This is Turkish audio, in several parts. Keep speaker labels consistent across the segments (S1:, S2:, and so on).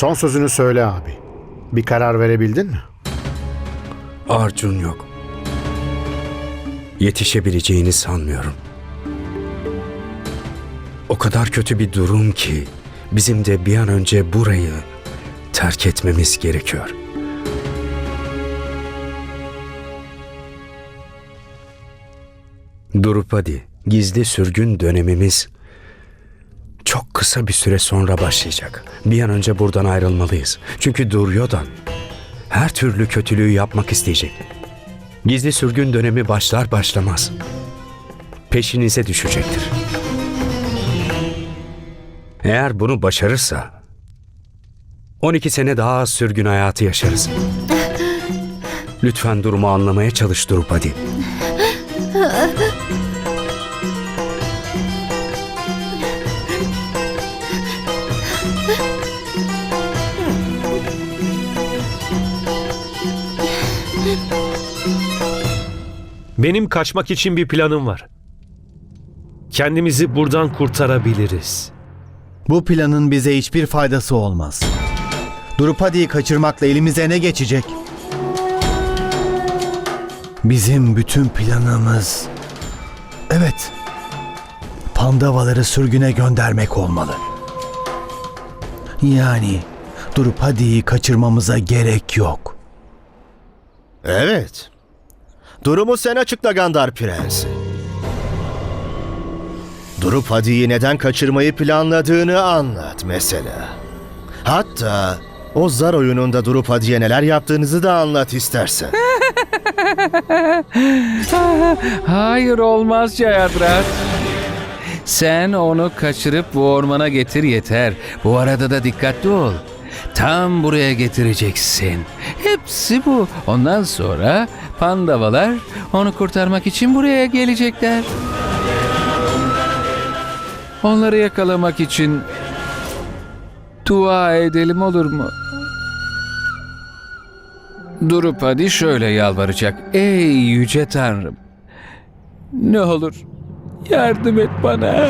S1: Son sözünü söyle abi. Bir karar verebildin mi?
S2: Arjun yok. Yetişebileceğini sanmıyorum. O kadar kötü bir durum ki bizim de bir an önce burayı terk etmemiz gerekiyor. Drupadi, gizli sürgün dönemimiz çok kısa bir süre sonra başlayacak. Bir an önce buradan ayrılmalıyız. Çünkü Duryodhan her türlü kötülüğü yapmak isteyecek. Gizli sürgün dönemi başlar başlamaz. Peşinize düşecektir. Eğer bunu başarırsa 12 sene daha az sürgün hayatı yaşarız. Lütfen durumu anlamaya çalış Drupadi.
S3: Benim kaçmak için bir planım var. Kendimizi buradan kurtarabiliriz.
S4: Bu planın bize hiçbir faydası olmaz. Drupadi'yi kaçırmakla elimize ne geçecek? Bizim bütün planımız... Evet. Pandavaları sürgüne göndermek olmalı. Yani Drupadi'yi kaçırmamıza gerek yok.
S5: Evet. Durumu sen açıkla Gandar Prensi. Drupadi'yi neden kaçırmayı planladığını anlat mesela. Hatta o zar oyununda Drupadi'ye neler yaptığınızı da anlat istersen.
S6: Hayır olmaz Jayadrat. Sen onu kaçırıp bu ormana getir yeter. Bu arada da dikkatli ol. Tam buraya getireceksin. Hepsi bu. Ondan sonra pandavalar onu kurtarmak için buraya gelecekler. Onları yakalamak için dua edelim olur mu? Durup hadi şöyle yalvaracak. Ey yüce tanrım. Ne olur yardım et bana.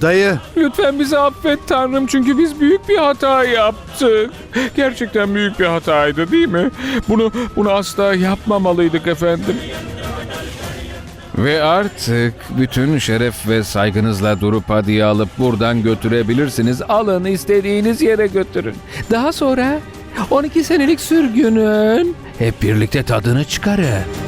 S4: Dayı,
S6: Lütfen bizi affet tanrım çünkü biz büyük bir hata yaptık. Gerçekten büyük bir hataydı değil mi? Bunu bunu asla yapmamalıydık efendim. Ve artık bütün şeref ve saygınızla durup hadiye alıp buradan götürebilirsiniz. Alın istediğiniz yere götürün. Daha sonra 12 senelik sürgünün hep birlikte tadını çıkarın.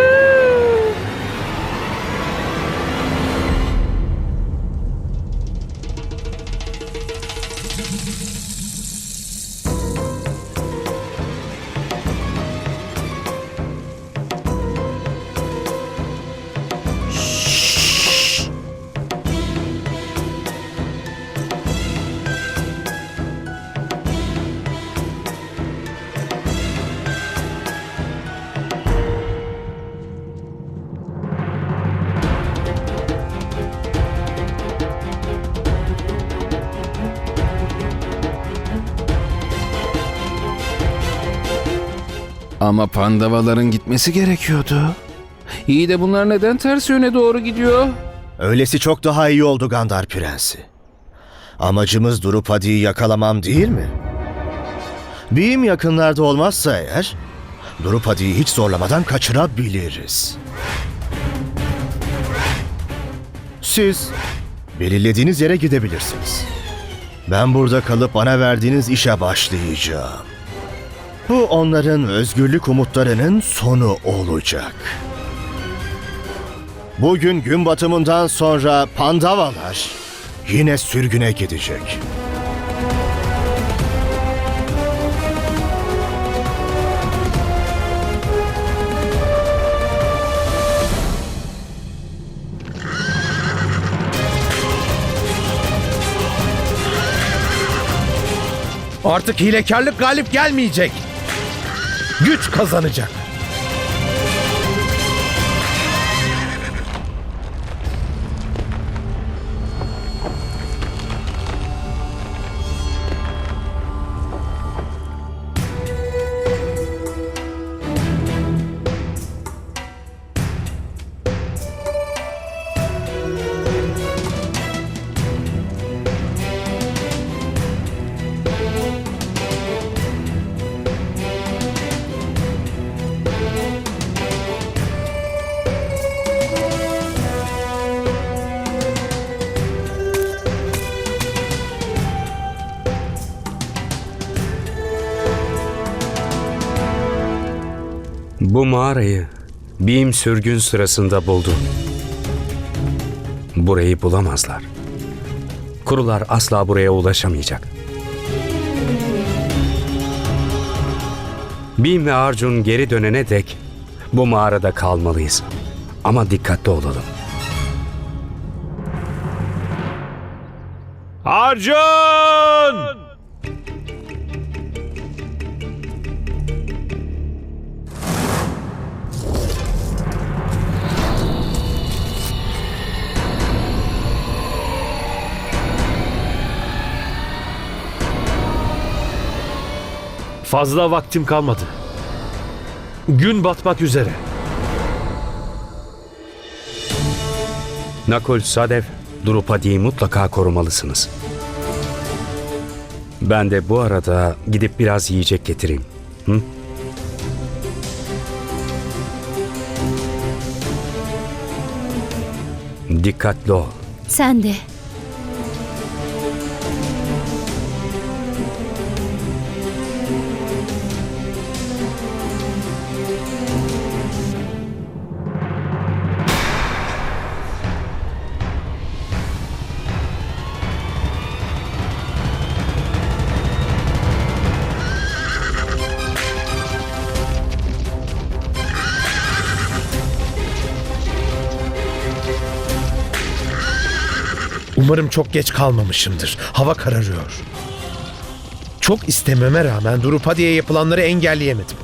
S6: Ama pandavaların gitmesi gerekiyordu. İyi de bunlar neden ters yöne doğru gidiyor?
S5: Öylesi çok daha iyi oldu Gandar Prensi. Amacımız Drupadi'yi yakalamam değil mi? Beyim yakınlarda olmazsa eğer, Drupadi'yi hiç zorlamadan kaçırabiliriz. Siz belirlediğiniz yere gidebilirsiniz. Ben burada kalıp bana verdiğiniz işe başlayacağım. Bu onların özgürlük umutlarının sonu olacak. Bugün gün batımından sonra Pandavalar yine sürgüne gidecek.
S7: Artık hilekarlık galip gelmeyecek. Güç kazanacak.
S2: Bu mağarayı Bim sürgün sırasında buldu. Burayı bulamazlar. Kurular asla buraya ulaşamayacak. Bim ve Arjun geri dönene dek bu mağarada kalmalıyız. Ama dikkatli olalım.
S3: Arjun! Fazla vaktim kalmadı. Gün batmak üzere.
S2: Nakul, Sadev, Drupadi'yi mutlaka korumalısınız. Ben de bu arada gidip biraz yiyecek getireyim. Hı? Dikkatli ol.
S8: Sen de.
S7: Umarım çok geç kalmamışımdır. Hava kararıyor. Çok istememe rağmen Drupadi'ye yapılanları engelleyemedim.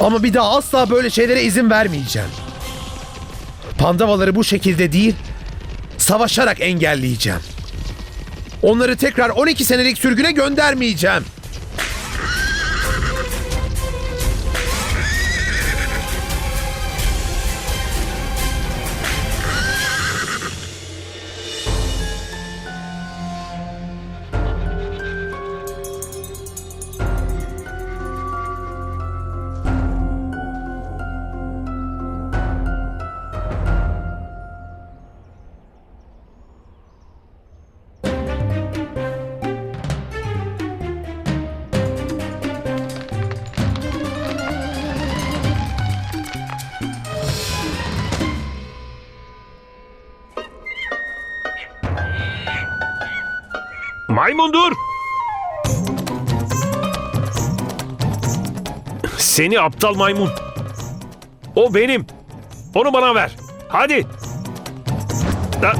S7: Ama bir daha asla böyle şeylere izin vermeyeceğim. Pandavaları bu şekilde değil, savaşarak engelleyeceğim. Onları tekrar 12 senelik sürgüne göndermeyeceğim.
S3: Maymun dur! Seni aptal maymun. O benim. Onu bana ver. Hadi. Da-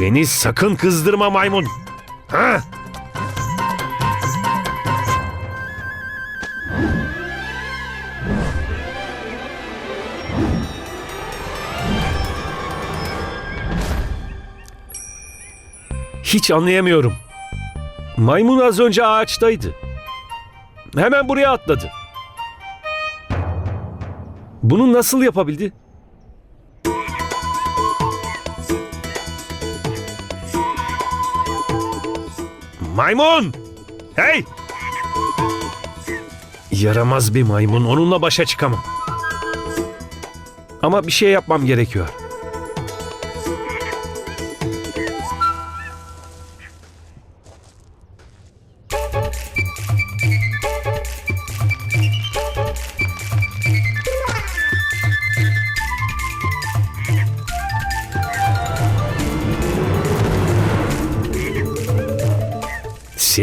S3: Beni sakın kızdırma maymun. Ha? Hiç anlayamıyorum. Maymun az önce ağaçtaydı. Hemen buraya atladı. Bunu nasıl yapabildi? Maymun! Hey! Yaramaz bir maymun. Onunla başa çıkamam. Ama bir şey yapmam gerekiyor.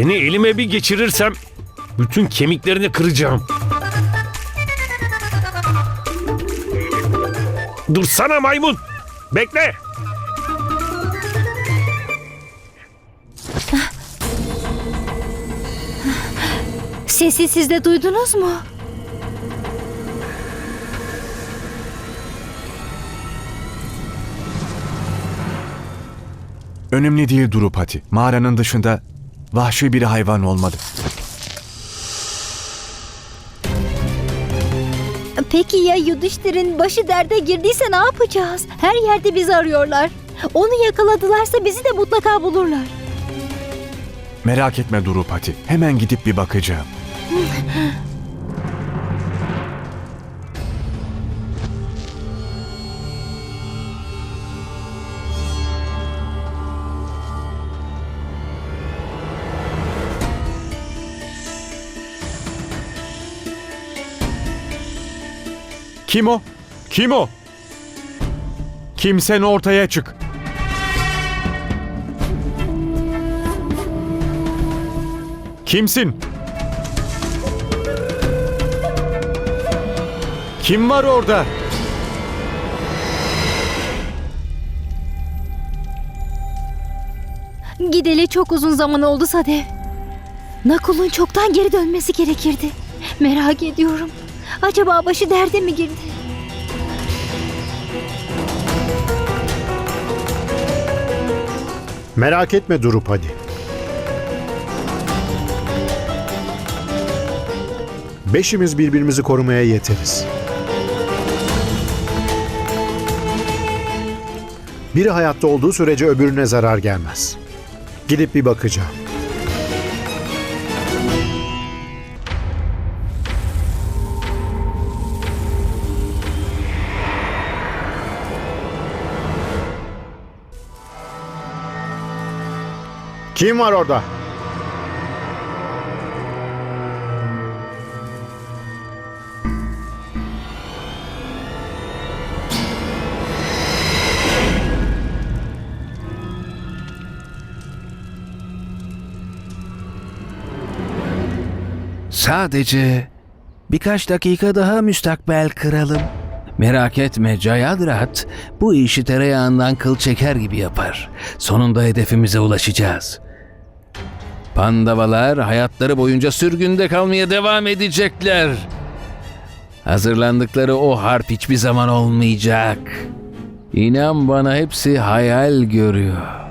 S3: Seni elime bir geçirirsem bütün kemiklerini kıracağım. Dursana maymun. Bekle.
S8: Sesi siz de duydunuz mu?
S9: Önemli değil Drupati. Mağaranın dışında vahşi bir hayvan olmadı.
S8: Peki ya Yudhishthir'in başı derde girdiyse ne yapacağız? Her yerde bizi arıyorlar. Onu yakaladılarsa bizi de mutlaka bulurlar.
S9: Merak etme Drupati. Hemen gidip bir bakacağım. Kim o? Kim o? Kimsen ortaya çık. Kimsin? Kim var orada?
S8: Gideli çok uzun zaman oldu Sadev. Nakul'un çoktan geri dönmesi gerekirdi. Merak ediyorum. Acaba başı derde mi girdi?
S1: Merak etme Durup hadi. Beşimiz birbirimizi korumaya yeteriz. Biri hayatta olduğu sürece öbürüne zarar gelmez. Gidip bir bakacağım. Kim var orada?
S6: Sadece birkaç dakika daha müstakbel kralım. Merak etme Cayadrat bu işi tereyağından kıl çeker gibi yapar. Sonunda hedefimize ulaşacağız. Pandavalar hayatları boyunca sürgünde kalmaya devam edecekler. Hazırlandıkları o harp hiçbir zaman olmayacak. İnan bana hepsi hayal görüyor.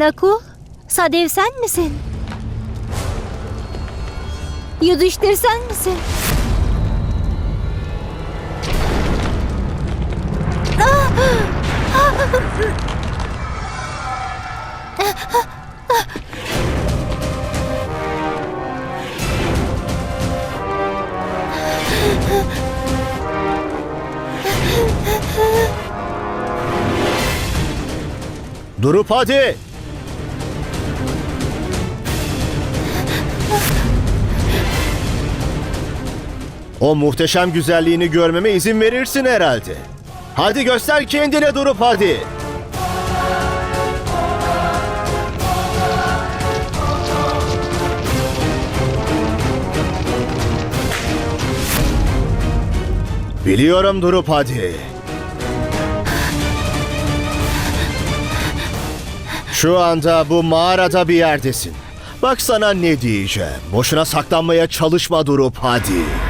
S8: Nakul, Sadev sen misin? Yudhishthir sen misin?
S5: Durup hadi. O muhteşem güzelliğini görmeme izin verirsin herhalde. Hadi göster kendine durup hadi. Biliyorum durup hadi. Şu anda bu mağarada bir yerdesin. Bak sana ne diyeceğim. Boşuna saklanmaya çalışma durup hadi.